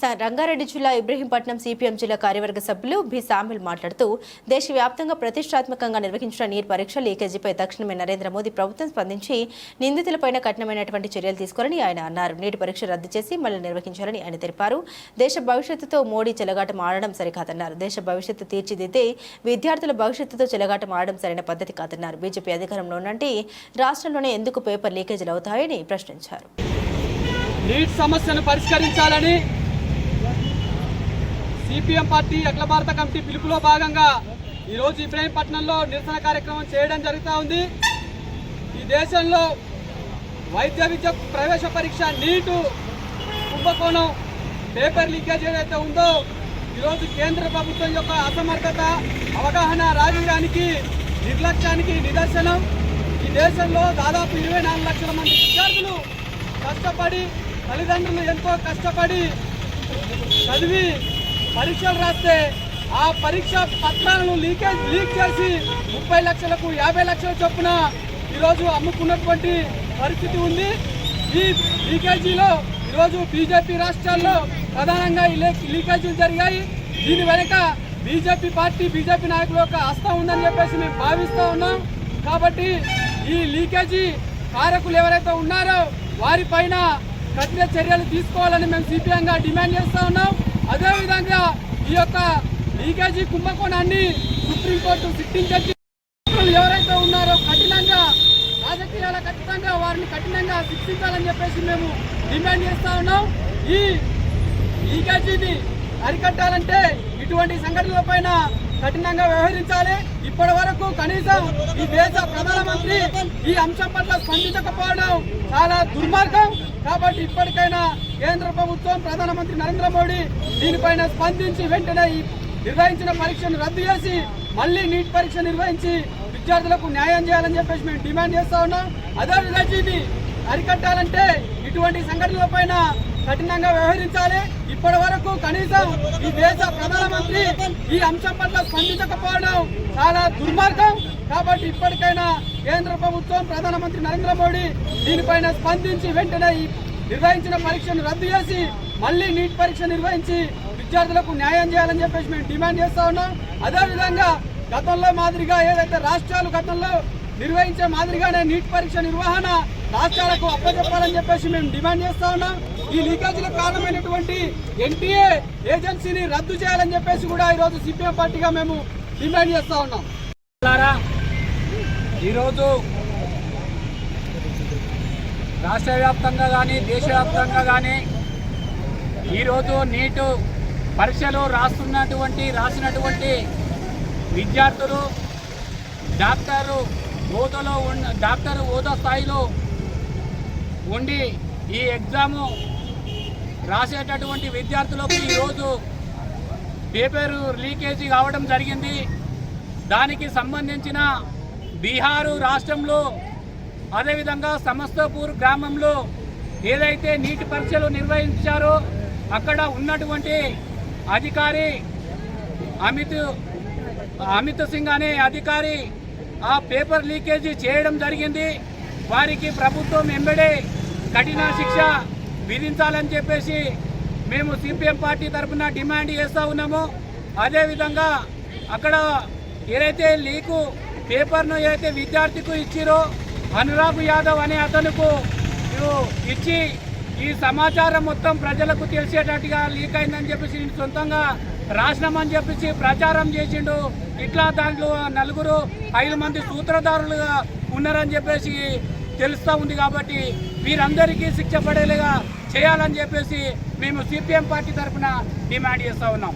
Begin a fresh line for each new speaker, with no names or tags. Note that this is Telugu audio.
స- రంగారెడ్డి జిల్లా ఇబ్రహీంపట్నం సిపిఎం జిల్లా కార్యవర్గ సభ్యులు బి. సామిల్ మాట్లాడుతూ దేశవ్యాప్తంగా ప్రతిష్టాత్మకంగా నిర్వహించిన నీట్ పరీక్ష లీకేజీపై తక్షణమే నరేంద్ర మోదీ ప్రభుత్వం స్పందించి నిందితులపైన కఠినమైనటువంటి చర్యలు తీసుకోవాలని ఆయన అన్నారు. నీటి పరీక్ష రద్దు చేసి మళ్ళీ నిర్వహించాలని ఆయన తెలిపారు. దేశ భవిష్యత్తుతో మోడీ చెలగాటం ఆడడం సరికాదన్నారు. దేశ భవిష్యత్తు తీర్చిదిద్దే విద్యార్థుల భవిష్యత్తుతో చెలగాటం ఆడడం సరైన పద్ధతి కాదన్నారు. బీజేపీ అధికారంలో ఉన్నంటే రాష్ట్రంలోనే ఎందుకు పేపర్ లీకేజీలు అవుతాయని ప్రశ్నించారు.
నీట్ సమస్యను పరిష్కరించాలని సిపిఎం పార్టీ అఖిల భారత కమిటీ పిలుపులో భాగంగా ఈరోజు ఇబ్రాహీంపట్నంలో నిరసన కార్యక్రమం చేయడం జరుగుతూ ఉంది. ఈ దేశంలో వైద్య విద్య ప్రవేశ పరీక్ష నీటు కుంభకోణం పేపర్ లీకేజ్ ఏదైతే ఉందో ఈరోజు కేంద్ర ప్రభుత్వం యొక్క అసమర్థత అవగాహన రాజకీయానికి నిర్లక్ష్యానికి నిదర్శనం. ఈ దేశంలో దాదాపు ఇరవై నాలుగు లక్షల మంది విద్యార్థులు కష్టపడి తల్లిదండ్రులు ఎంతో కష్టపడి చదివి పరీక్షలు రాస్తే ఆ పరీక్ష పత్రాలను లీకేజ్ లీక్ చేసి ముప్పై లక్షలకు యాభై లక్షల చొప్పున ఈరోజు అమ్ముకున్నటువంటి పరిస్థితి ఉంది. ఈ లీకేజీలో ఈరోజు బీజేపీ రాష్ట్రాల్లో ప్రధానంగా ఈ లీకేజీలు జరిగాయి. దీని వెనుక బీజేపీ పార్టీ బీజేపీ నాయకుల యొక్క హస్తం ఉందని చెప్పేసి మేము భావిస్తూ ఉన్నాం. కాబట్టి ఈ లీకేజీ కారకులు ఎవరైతే ఉన్నారో వారిపైన కఠిన చర్యలు తీసుకోవాలని మేము సిపిఎంగా డిమాండ్ చేస్తూ ఉన్నాం. అదేవిధంగా ఈ యొక్క లీకేజీ కుంభకోణాన్ని సుప్రీంకోర్టు సిట్టింగ్ జడ్జి ఎవరైతే ఉన్నారో కఠినంగా రాజకీయాల ఖచ్చితంగా వారిని కఠినంగా శిక్షించాలని చెప్పేసి మేము డిమాండ్ చేస్తా ఉన్నాం. ఈ లీకేజీని అరికట్టాలంటే ఇటువంటి సంఘటనల పైన కఠినంగా వ్యవహరించాలి. ఇప్పటి వరకు కనీసం ఈ దేశ ప్రధానమంత్రి ఈ అంశం పట్ల స్పందించకపోవడం చాలా దుర్మార్గం. కాబట్టి ఇప్పటికైనా కేంద్ర ప్రభుత్వం ప్రధానమంత్రి నరేంద్ర మోడీ దీనిపైన స్పందించి వెంటనే ఈ నిర్వహించిన పరీక్షను రద్దు చేసి మళ్ళీ నీట్ పరీక్ష నిర్వహించి విద్యార్థులకు న్యాయం చేయాలని చెప్పేసి మేము డిమాండ్ చేస్తా ఉన్నాం. అదేవిధంగా ఇది అరికట్టాలంటే ఇటువంటి సంఘటనల పైన కఠినంగా వ్యవహరించాలి. ఇప్పటి వరకు కనీసం ఈ దేశ ప్రధానమంత్రి ఈ అంశం పట్ల స్పందించకపోవడం చాలా దుర్మార్గం. కాబట్టి ఇప్పటికైనా కేంద్ర ప్రభుత్వం ప్రధానమంత్రి నరేంద్ర మోడీ దీనిపైన స్పందించి వెంటనే నిర్వహించిన పరీక్షను రద్దు చేసి మళ్ళీ నీట్ పరీక్ష నిర్వహించి విద్యార్థులకు న్యాయం చేయాలని చెప్పేసి మేము డిమాండ్ చేస్తా ఉన్నాం. అదేవిధంగా గతంలో మాదిరిగా ఏదైతే రాష్ట్రాలు గతంలో నిర్వహించే మాదిరిగానే నీట్ పరీక్ష నిర్వహణ రాష్ట్రాలకు అప్పచెప్పాలని చెప్పేసి మేము డిమాండ్ చేస్తా ఉన్నాం. ఈ లీకేజీలకు కారణమైనటువంటి ఎన్టీఏ ఏజెన్సీని రద్దు చేయాలని చెప్పేసి కూడా ఈరోజు సిపిఎం పార్టీగా మేము డిమాండ్ చేస్తా ఉన్నాం. ఈరోజు రాష్ట్ర వ్యాప్తంగా కానీ దేశవ్యాప్తంగా కానీ ఈరోజు నీటు పరీక్షలు రాస్తున్నటువంటి రాసినటువంటి విద్యార్థులు డాక్టరు హోదాలో ఉన్న డాక్టర్ హోదా స్థాయిలో ఉండి ఈ ఎగ్జాము రాసేటటువంటి విద్యార్థులకు ఈరోజు పేపరు లీకేజీ కావడం జరిగింది. దానికి సంబంధించిన బీహారు రాష్ట్రంలో అదేవిధంగా సమస్తపూర్ గ్రామంలో ఏదైతే నీటి పరీక్షలు నిర్వహించారో అక్కడ ఉన్నటువంటి అధికారి అమిత్ అమిత్ సింగ్ అనే అధికారి ఆ పేపర్ లీకేజీ చేయడం జరిగింది. వారికి ప్రభుత్వం ఎంబడే కఠిన శిక్ష విధించాలని చెప్పేసి మేము సిపిఎం పార్టీ తరఫున డిమాండ్ చేస్తూ ఉన్నాము. అదేవిధంగా అక్కడ ఏదైతే లీకు పేపర్ను ఏదైతే విద్యార్థికి ఇచ్చిరో అనురాగ్ యాదవ్ అనే అతనుకు ఇచ్చి ఈ సమాచారం మొత్తం ప్రజలకు తెలిసేటట్టుగా లీక్ అయిందని చెప్పేసి నేను సొంతంగా రాసినామని చెప్పేసి ప్రచారం చేసిండు. ఇట్లా దాంట్లో నలుగురు ఐదు మంది సూత్రధారులుగా ఉన్నారని చెప్పేసి తెలుస్తూ ఉంది కాబట్టి వీరందరికీ శిక్ష పడేలాగా చేయాలని చెప్పేసి మేము సిపిఎం పార్టీ తరఫున డిమాండ్ చేస్తూ ఉన్నాం.